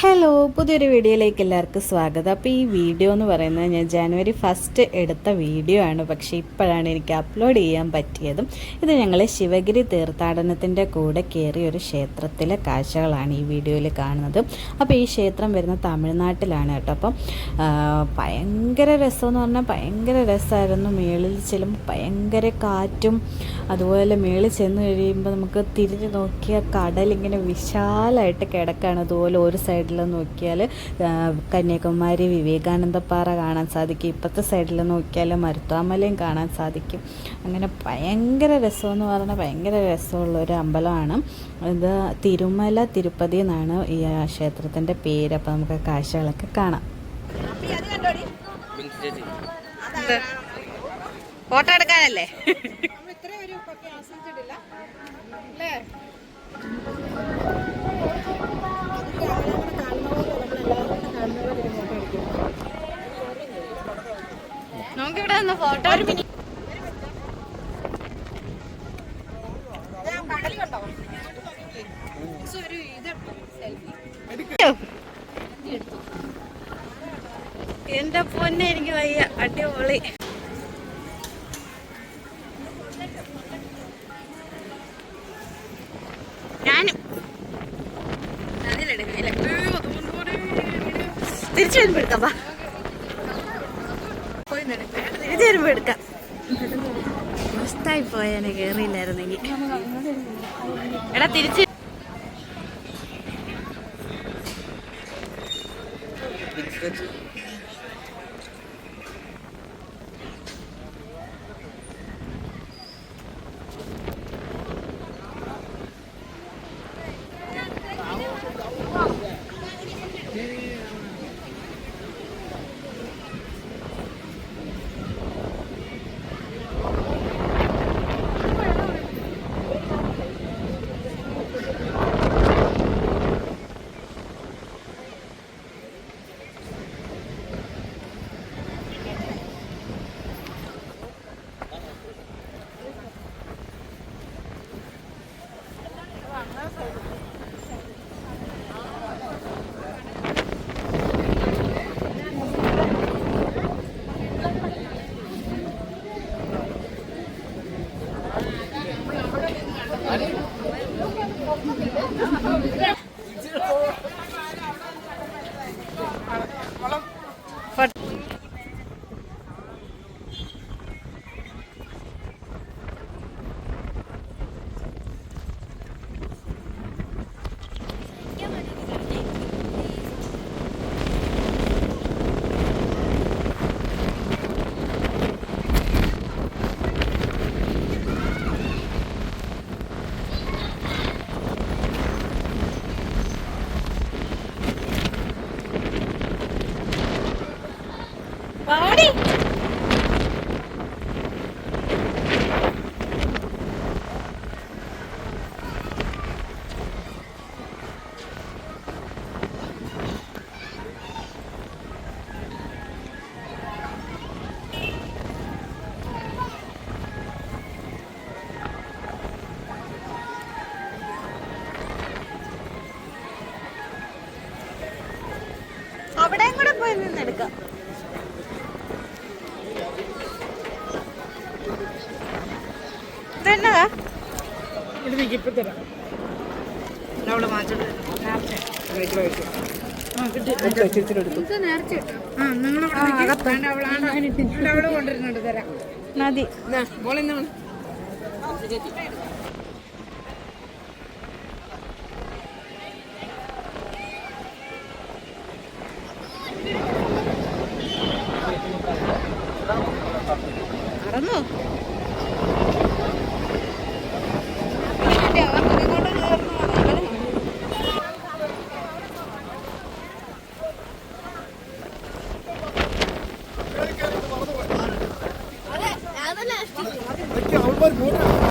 Hello പുതിയൊരു വീഡിയോയിലേക്ക് എല്ലാവർക്കും സ്വാഗതം. അപ്പോൾ ഈ വീഡിയോ എന്ന് പറയുന്നത് ഞാൻ ജാനുവരി ഫസ്റ്റ് എടുത്ത വീഡിയോ ആണ്. പക്ഷേ ഇപ്പോഴാണ് എനിക്ക് അപ്ലോഡ് ചെയ്യാൻ പറ്റിയതും. ഇത് ഞങ്ങൾ ശിവഗിരി തീർത്ഥാടനത്തിന്റെ കൂടെ കയറിയ ഒരു ക്ഷേത്രത്തിലെ കാഴ്ചകളാണ് ഈ വീഡിയോയിൽ കാണുന്നത്. അപ്പോൾ ഈ ക്ഷേത്രം വരുന്ന തമിഴ്നാട്ടിലാണ് കേട്ടോ. അപ്പം ഭയങ്കര രസമെന്ന് പറഞ്ഞാൽ ഭയങ്കര രസമായിരുന്നു. മേളിൽ ചെല്ലുമ്പോൾ ഭയങ്കര കാറ്റും അതുപോലെ മേളിൽ ചെന്ന് കഴിയുമ്പോൾ നമുക്ക് തിരിഞ്ഞ് നോക്കിയാൽ കടലിങ്ങനെ വിശാലമായിട്ട് കിടക്കുകയാണ് അതുപോലെ ഒരു സൈഡിൽ നോക്കിയാൽ കന്യാകുമാരി കന്യാകുമാരി വിവേകാനന്ദപ്പാറ കാണാൻ സാധിക്കും. ഇപ്പോഴത്തെ സൈഡിൽ നോക്കിയാൽ മരുത്താമലയും കാണാൻ സാധിക്കും. അങ്ങനെ ഭയങ്കര രസമെന്ന് പറഞ്ഞാൽ ഭയങ്കര രസമുള്ള ഒരു അമ്പലമാണ്. ഇത് തിരുമല തിരുപ്പതി എന്നാണ് ഈ ക്ഷേത്രത്തിന്റെ പേര്. അപ്പോൾ നമുക്ക് കാഴ്ചകളൊക്കെ കാണാം. ഫോട്ടോ എടുക്കാനല്ലേ? നമുക്കിവിടെ നിന്ന് ഫോട്ടോ എന്റെ പൊന്നെ എനിക്ക് വയ്യ. അടിപൊളി. ഞാനും. തിരിച്ചു വരുമ്പോഴത്തപ്പാ. തിരിച്ചു വരുമ്പോ എടുക്കാം. ഫസ്റ്റായി പോയാനെ കേറിയില്ലായിരുന്നെങ്കിൽ. എടാ തിരിച്ച് Tamam, nasıl oldu? പോയി നിന്നെടുക്കാം ഇതെന്നതാ നദി அவ்வளோ